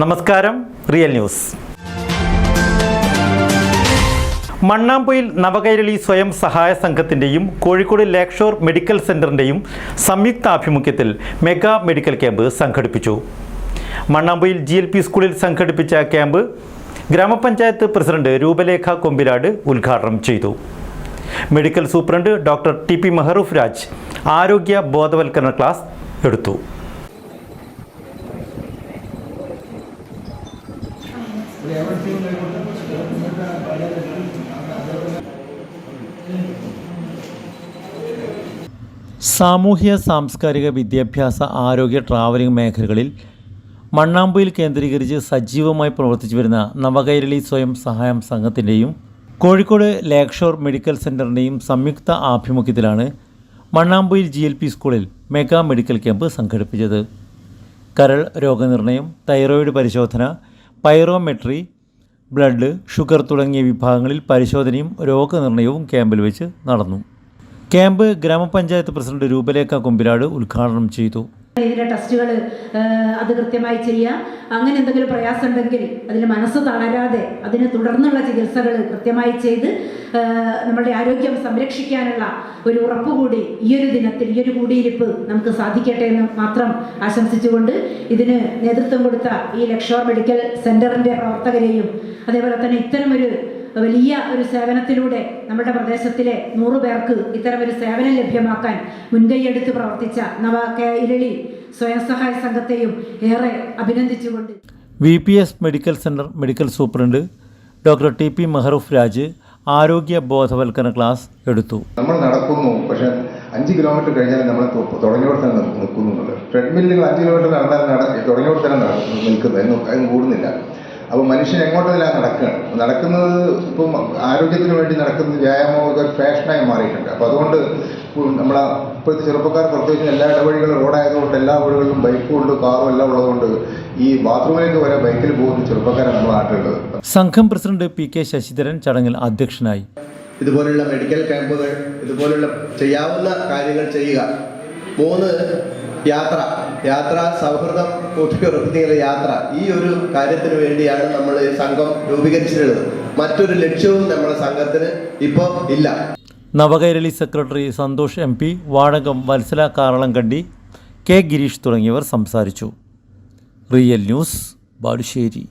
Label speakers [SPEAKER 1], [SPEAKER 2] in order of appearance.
[SPEAKER 1] നമസ്കാരം real news. മണ്ണാമ്പൊയിൽ Navakairali സ്വയം സഹായ സംഘത്തിന്റെയും കോഴിക്കോട് ലേക്ഷോർ മെഡിക്കൽ സെന്ററിന്റെയും സംയുക്ത ആഭിമുഖ്യത്തിൽ മെഗാ മെഡിക്കൽ ക്യാമ്പ് സംഘടിപ്പിച്ചു. മണ്ണാമ്പൊയിൽ ജി എൽ പി സ്കൂളിൽ സംഘടിപ്പിച്ച ക്യാമ്പ് ഗ്രാമപഞ്ചായത്ത് പ്രസിഡന്റ് രൂപലേഖ കൊമ്പിലാട് ഉദ്ഘാടനം ചെയ്തു. Medical superintendent doctor T P Mehroof Raj ആരോഗ്യ ബോധവൽക്കരണ ക്ലാസ് എടുത്തു. സാമൂഹ്യ സാംസ്കാരിക വിദ്യാഭ്യാസ ആരോഗ്യ ട്രാവലിംഗ് മേഖലകളിൽ മണ്ണാമ്പുയിൽ കേന്ദ്രീകരിച്ച് സജീവമായി പ്രവർത്തിച്ചു വരുന്ന നവകൈരളി സ്വയം സഹായം സംഘത്തിന്റെയും കോഴിക്കോട് ലേക്ഷോർ മെഡിക്കൽ സെന്ററിന്റെയും സംയുക്ത ആഭിമുഖ്യത്തിലാണ് മണ്ണാമ്പുയിൽ ജി എൽ പി സ്കൂളിൽ മെഗാ മെഡിക്കൽ ക്യാമ്പ് സംഘടിപ്പിച്ചത്. കരൾ രോഗനിർണയം തൈറോയിഡ് പരിശോധന പൈറോമെട്രി ബ്ലഡ് ഷുഗർ തുടങ്ങിയ വിഭാഗങ്ങളിൽ പരിശോധനയും രോഗനിർണയവും ക്യാമ്പിൽ വെച്ച് നടന്നു. ക്യാമ്പ് ഗ്രാമപഞ്ചായത്ത് പ്രസിഡന്റ് രൂപലേഖ കൊമ്പിലാട് ഉദ്ഘാടനം ചെയ്തു.
[SPEAKER 2] ഇതിന്റെ ടെസ്റ്റുകൾ അത് കൃത്യമായി ചെയ്യുക അങ്ങനെ എന്തെങ്കിലും പ്രയാസം ഉണ്ടെങ്കിൽ അതിന് മനസ്സ് തളരാതെ അതിന് തുടർന്നുള്ള ചികിത്സകൾ കൃത്യമായി ചെയ്ത് നമ്മുടെ ആരോഗ്യം സംരക്ഷിക്കാനുള്ള ഒരു ഉറപ്പ് കൂടി ഈ ഒരു ദിനത്തിൽ ഈ ഒരു കൂടിയിരിപ്പ് നമുക്ക് സാധിക്കട്ടെ എന്ന് മാത്രം ആശംസിച്ചുകൊണ്ട് ഇതിന് നേതൃത്വം കൊടുത്ത ഈ ലക്ഷോർ മെഡിക്കൽ സെന്ററിന്റെ പ്രവർത്തകരെയും അതേപോലെ തന്നെ ഇത്തരമൊരു വലിയ ഒരു സേവനത്തിലൂടെ നമ്മുടെ പ്രദേശത്തിലെ നൂറു പേർക്ക് ഇത്തരം ഒരു സേവനം ലഭ്യമാക്കാൻ മുൻകൈയെടുത്ത് പ്രവർത്തിച്ച നവ ഇരളി സ്വയം സഹായ സംഘത്തെയും ഏറെ അഭിനന്ദിച്ചുകൊണ്ട്
[SPEAKER 1] V P S medical centre medical superintendent doctor T P Mehroof Raj ആരോഗ്യ ബോധവൽക്കരണ ക്ലാസ് എടുത്തു.
[SPEAKER 3] നമ്മൾ നടക്കുന്നു പക്ഷെ അഞ്ച് കിലോമീറ്റർ കഴിഞ്ഞാൽ നമ്മൾ തു- തുടങ്ങിയവിടെ തന്നെ നിൽക്കുന്നു നിൽക്കുന്നുള്ളത് ട്രെഡ്മില്ലുകൾ അഞ്ച് കിലോമീറ്റർ നടന്നാൽ നട തുടങ്ങിയവിടെ തന്നെ നിൽക്കുന്നത്. കൂടുന്നില്ല. അപ്പോൾ മനുഷ്യൻ എങ്ങോട്ടെല്ലാം നടക്കുകയാണ്? നടക്കുന്നത് ഇപ്പം ആരോഗ്യത്തിന് വേണ്ടി നടക്കുന്നത് വ്യായാമമൊക്കെ ഒരു ഫാഷനായി മാറിയിട്ടുണ്ട്. അപ്പോൾ അതുകൊണ്ട് നമ്മളെ ഇപ്പോഴത്തെ ചെറുപ്പക്കാർ പ്രത്യേകിച്ച് എല്ലാ ഇടവഴികളും റോഡായതുകൊണ്ട് എല്ലാ വീടുകളിലും ബൈക്കും ഉണ്ട് കാറും എല്ലാം ഉള്ളതുകൊണ്ട് ഈ ബാത്റൂമിലേക്ക് വരെ ബൈക്കിൽ പോകുന്ന ചെറുപ്പക്കാരാണ് നമ്മുടെ നാട്ടിലുള്ളത്.
[SPEAKER 1] സംഘം പ്രസിഡന്റ് പി കെ ശശിധരൻ ചടങ്ങിൽ അധ്യക്ഷനായി.
[SPEAKER 4] ഇതുപോലുള്ള മെഡിക്കൽ ക്യാമ്പുകൾ ഇതുപോലുള്ള ചെയ്യാവുന്ന കാര്യങ്ങൾ ചെയ്യുക. മൂന്ന് യാത്ര. യാത്ര സൗഹൃദം കൂട്ടിയുറപ്പിക്കുന്ന യാത്ര. ഈ ഒരു കാര്യത്തിന് വേണ്ടിയാണ് നമ്മൾ സംഘം രൂപീകരിച്ചിട്ടുള്ളത്. മറ്റൊരു ലക്ഷ്യവും നമ്മുടെ സംഘത്തിന് ഇപ്പോൾ ഇല്ല.
[SPEAKER 1] Navakerali secretary Santhosh M P Vadakam Vatsala Karalamkandi K Gireesh തുടങ്ങിയവർ സംസാരിച്ചു. Real news Balussery.